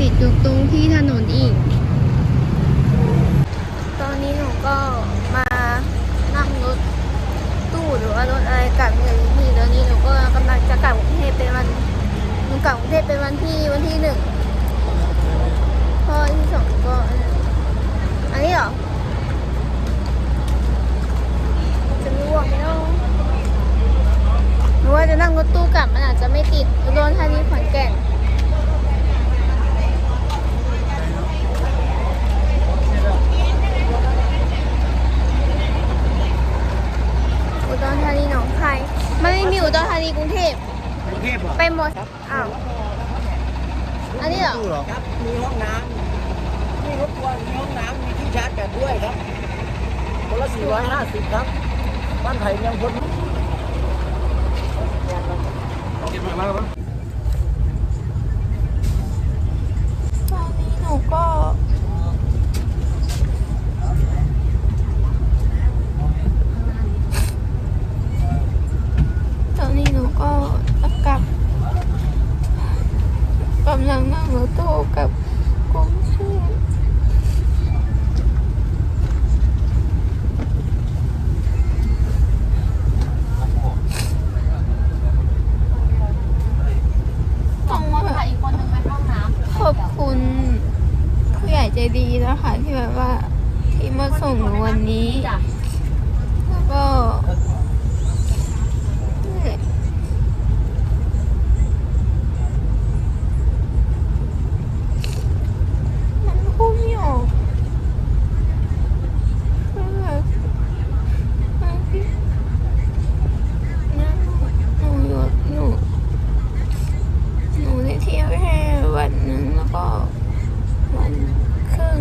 ติดอยู่ตรงที่ถนนอีก ตอนนี้หนูก็มานั่งรถตู้หรือว่ารถอะไรกลับเลยที่ตอนนี้หนูก็กำลังจะกลับกรุงเทพเป็นวันหนูกลับกรุงเทพเป็นวันที่วันที่หนึ่งพอที่สองก็อันนี้เหรอจะง่วงแล้วหรือว่าจะนั่งรถตู้กลับมันอาจจะไม่ติดอุดรธานีขอนแก่น อุ ดรธานีหนองคายมันไม่มีอุดรธานีกรุงเทพกรุงเทพเหรอไปหมดอ้าวอันนี้เหรอตู้เหรอครับ มีห้องน้ำมีรถทัวร์มีห้องน้ำมีที่ชาร์จแบตด้วยครับคนละ450ครับ บ้านไผ่เมืองพลเก็บมาแล้วปะตอนนี้หนูก็ ตอนนี้หนูก็กลับกำลังนั่งรถตู้กลับกรุงเทพต้องว่าแบบ อีกคนนึงไปห้องน้ำ ขอบคุณผู้ใหญ่ใจดีนะคะ ที่แบบว่าที่มาส่งหนูวันนี้ จ้ะ แล้วก็นั่นแหละมันพูดไม่ออกคือแบบบางทีนะหนูอยู่หนู หนูได้เที่ยวแค่วันหนึ่งแล้วก็วันครึ่ง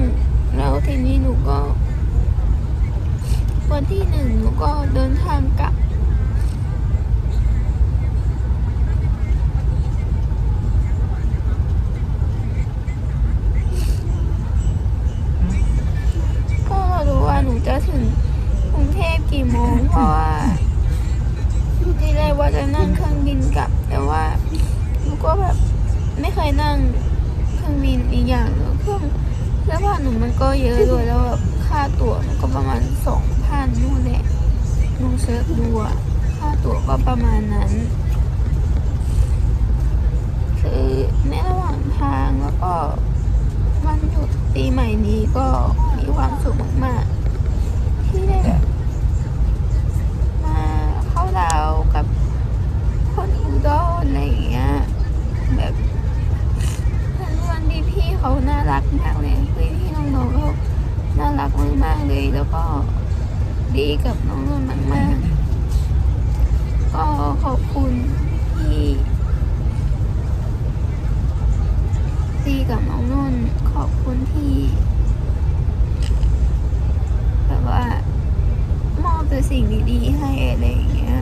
แล้วทีนี้หนูก็ วันที่หนึ่งหนูก็เดินทางกลับ ก็รู้ว่าหนูจะถึงกรุงเทพกี่โมงเพราะว่าที่แรกว่าจะนั่งเครื่องบินกลับ แต่ว่าหนูก็แบบไม่เคยนั่งเครื่องบินอีกอย่างหนึ่งเครื่อง แล้วว่าหนูมันก็เยอะด้วยแล้วแบบค่าตั๋วมันก็ประมาณสองพันนู่นแหละหนูเซิร์ชดูอะค่าตั๋วก็ประมาณนั้นคือในระหว่างทางแล้วก็วันหยุดปีใหม่นี้ก็มีความสุขมากๆ ที่ได้แบบมาเข้าดาวกับคนอุดรอะไรอย่างเงี้ยแบบเป็นวันที่พี่เขาน่ารักมากเลยพี่พี่ๆน้องๆเขาน่ารักมากๆเลย แล้วก็ ดีกับน้องนนท์มากๆ ก็ขอบคุณที่ดีกับน้องนุ่นขอบคุณที่แบบว่ามอบแต่สิ่งดีๆ ให้อะไรอย่างเงี้ย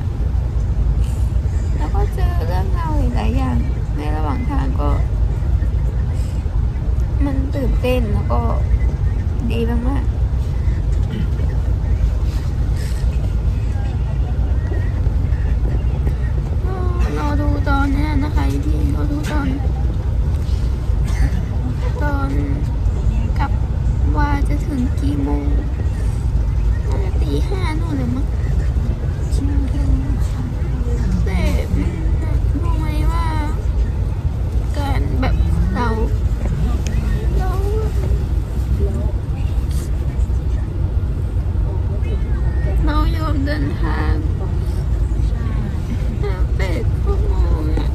แล้วก็เจอเรื่องราวหลายๆอย่างในระหว่างทางก็ มันตื่นเต้นแล้วก็ดีมากๆก็รอดูตอนเนี้ยนะคะพี่รอดูตอน ตอนกลับว่าจะถึงกี่โมงน่าจะตีห้านู่นเลยมั้งแต่รู้ไหมว่า การแบบเราเราเรายอมเดินทางห้าแปดชั่วโมงอะ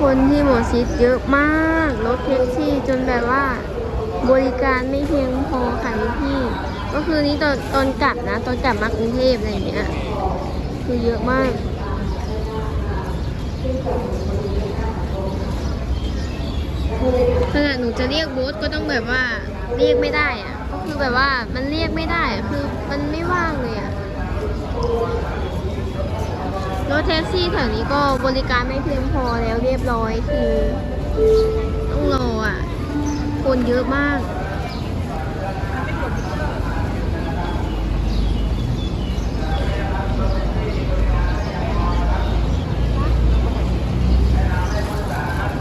คนที่หมอชิดเยอะมาก รถแท็กซี่จนแบบว่า บริการไม่เพียงพอค่ะพี่ ก็คือนี่ตอนตอนกลับนะ ตอนกลับมากรุงเทพอะไรอย่างเงี้ย คือเยอะมากขนาดหนูจะเรียกบูธก็ต้องแบบว่าเรียกไม่ได้อะก็คือแบบว่ามันเรียกไม่ได้ คือมันไม่ว่างเลยอะรถ แท็กซี่แถวนี้ก็บริการไม่เพียงพอแล้วเรียบร้อยคือต้องรออะ คนเยอะมาก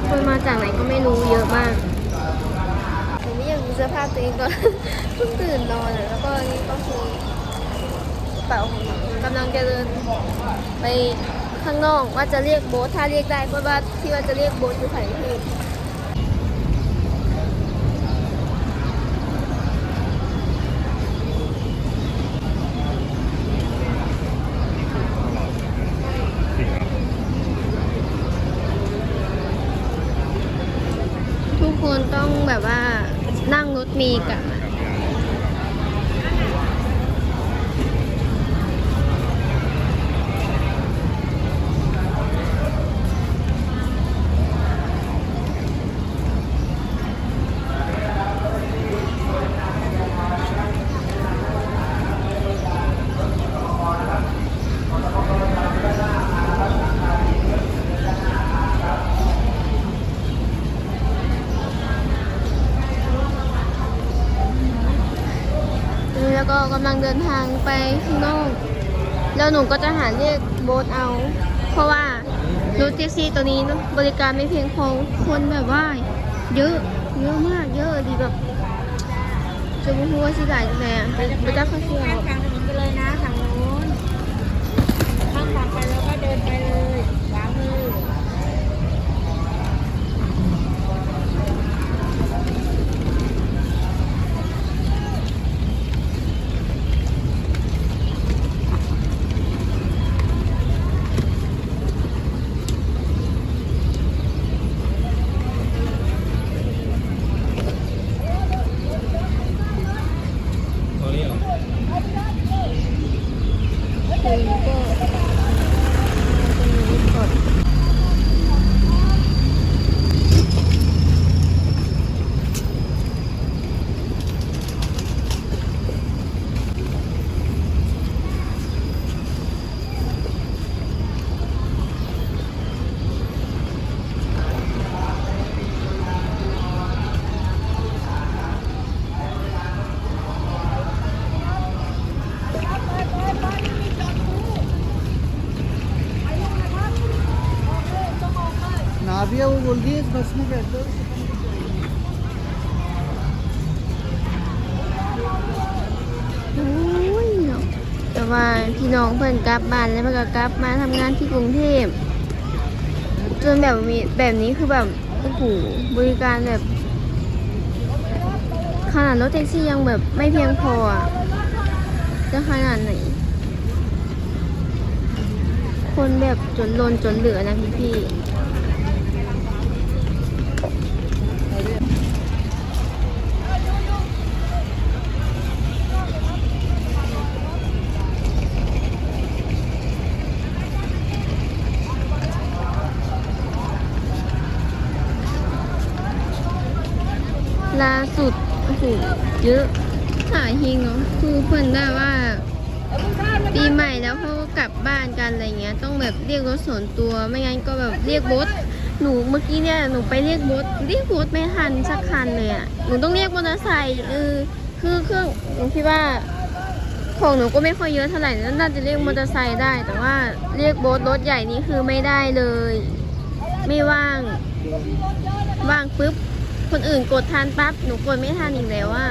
คนมาจากไหนก็ไม่รู้เยอะมากผมไม่อยากดูสภาพตัวเองก่อนเพิ่งตื่นนอนแล้วก็นี่ก็คือ เป๋ากำลังจะเดินไปข้างนอกว่าจะเรียกโบ๊ทถ้าเรียกได้ก็ว่าที่ว่าจะเรียกโบ๊ทอยู่ไหนพี่ทุกคนต้องแบบว่านั่งรถมีกับ ก็กำลังเดินทางไปข้างนอก แล้วหนูก็จะหาเรียกโบ๊ทเอา เพราะว่ารถแท็กซี่ตัวนี้นะบริการไม่เพียงพอคนแบบว่า เยอะเยอะมากเยอะดีแบบจะไม่รู้ว่าสิหลายจังไงอ่ไปจับเขาเที่ยวทางถนนไปเลยนะทางโน้นข้ามทางไปแล้วก็เดินไปเลยขวามือ ตัวนี้เหรอ คือก็ ก ดनाविया वो बोल रही है इस बस में बैठ जाओ โอ้ยเนาะแต่ว่าพี่น้องเพิ่นกลับบ้านแล้วมันก็กลับมาทำงานที่กรุงเทพจนแบบมีแบบนี้คือแบบโอ้โหบริการแบบขนาดรถแท็กซี่ยังแบบไม่เพียงพออ่ะจะขนาดไหน คนแบบจนลนจนเหลือนะพี่พี่ๆ ล่าสุดโอ้โหเยอะหายฮิงเนาะคือเพื่อนได้ว่า ปีใหม่แล้วเขาก็กลับบ้านกันอะไรเงี้ย ต้องแบบเรียกรถส่วนตัวไม่งั้นก็แบบเรียกรถหนูเมื่อกี้เนี่ยหนูไปเรียกรถเรียกรถไม่ทันสักคันเลยอะหนูต้องเรียกมอเตอร์ไซค์เออคือเครื่องหนูคิดว่าของหนูก็ไม่ค่อยเยอะเท่าไหร่น่าจะเรียกมอเตอร์ไซค์ได้ แต่ว่าเรียกรถรถใหญ่นี่คือไม่ได้เลย ไม่ว่าง ว่างปุ๊บ คนอื่นกดทันปั๊บ หนูกดไม่ทันอีกแล้วอะ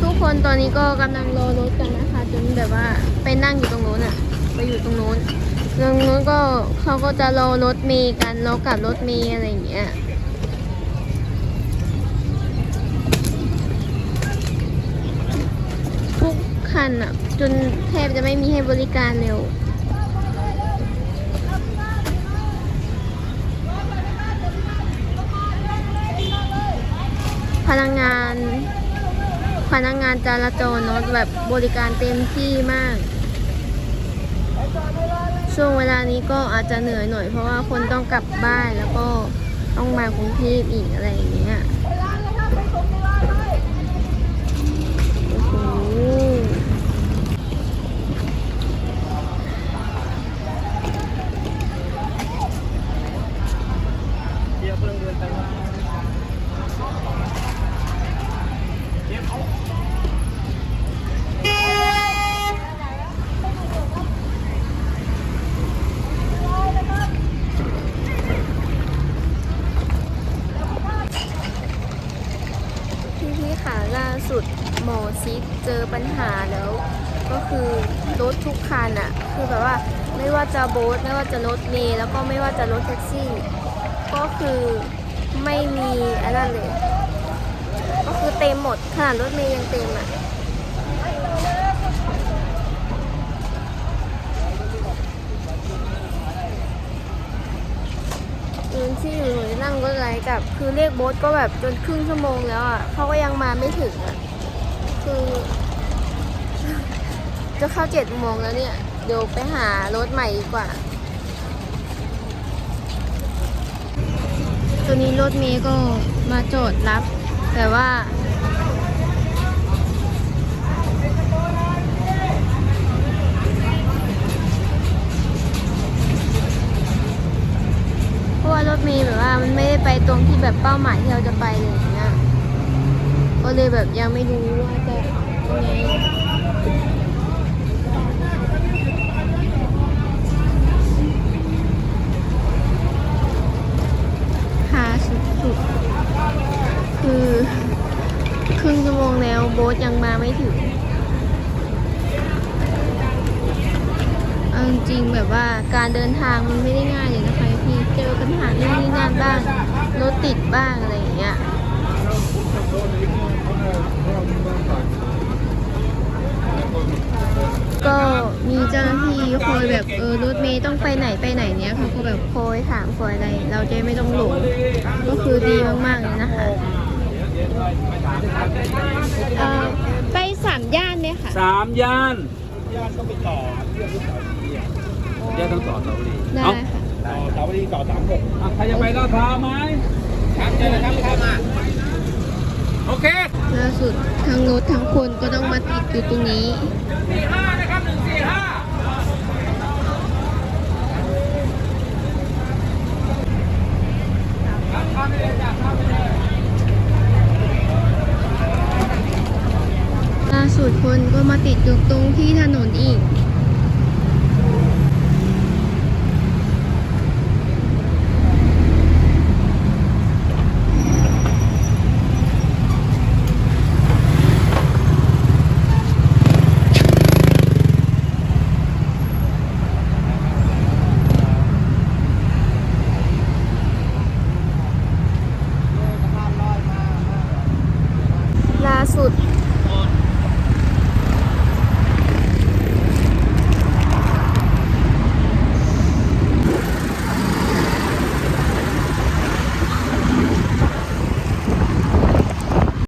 ทุกคนตอนนี้ก็กำลังรอรถกันนะคะ จนแบบว่าไปนั่งอยู่ตรงโน้นอะไปอยู่ตรงโน้นตรงโน้นก็เขาก็จะรอรถเมย์กันรอกลับรถเมย์อะไรอย่างเงี้ย ทุก คันอะจนแทบจะไม่มีให้บริการเร็ว พนักงาน พนักงานจราจรเนอะแบบบริการเต็มที่มาก ช่วงเวลานี้ก็อาจจะเหนื่อยหน่อยเพราะว่าคนต้องกลับบ้านแล้วก็ต้องมากรุงเทพอีกอะไรอย่างเงี้ยโอ้โห เดี๋ยวเพิ่งเดินไปว่า พี่พี่ๆค่ะล่าสุดหมอชิดเจอปัญหาแล้ว ก็คือรถทุกคันอะคือแบบว่าไม่ว่าจะโบ๊ทไม่ว่า จะรถเมล์แล้วก็ไม่ว่าจะรถแท็กซี่ ก็คือไม่มีอะไรเลย ก็คือเต็มหมดขนาดรถเมล์ยังเต็มอะยืนที่อยู่หนูนั่งรถไลฟ์กับคือเรียกโบ๊ทก็แบบจนครึ่งชั่วโมงแล้วอะเขาก็ยังมาไม่ถึงอะคือ จะเข้าเจ็ดโมงแล้วเนี่ย เดี๋ยวไปหารถใหม่ดีกว่า ตัวนี้รถเมย์ก็มาจอดรับ แต่ว่า เพราะว่ารถเมย์แบบว่ามันไม่ได้ไปตรงที่แบบเป้าหมายที่เราจะไปเลยเงี้ยก็เลยแบบยังไม่รู้ว่าจะยังไง หาสุดๆ คือครึ่งชั่วโมงแล้วโบ๊ทยังมาไม่ถึงเอาจริงแบบว่าการเดินทางมันไม่ได้ง่ายเลยนะคะพี่เจอปัญหาเรื่องนี้นั่นบ้างรถติดบ้างอะไรอย่างเงี้ยก็มีเจ้าหน้าที่คอยแบบเออรถเมย์ต้องไปไหนไปไหนเนี้ยเขาก็แบบคอยถามคอยอะไร เราจะไม่ต้องหลงก็คือดีมากๆเลยนะคะ เอ่อไปสามย่านไหมคะสามย่านญาติก็ไปต่อเรื่องที่เสาดีย่านต้องต่อเสาวรีได้เอ้าค่ะต่อเสาดีต่อสามหกอะใครจะไปลาดพร้าวไหมครับเจอเลยครับเข้ามาโอเค ล่าสุดทั้งรถทั้งคนก็ต้องมาติดอยู่ตรงนี้ สี่ห้านะครับหนึ่งสี่ห้า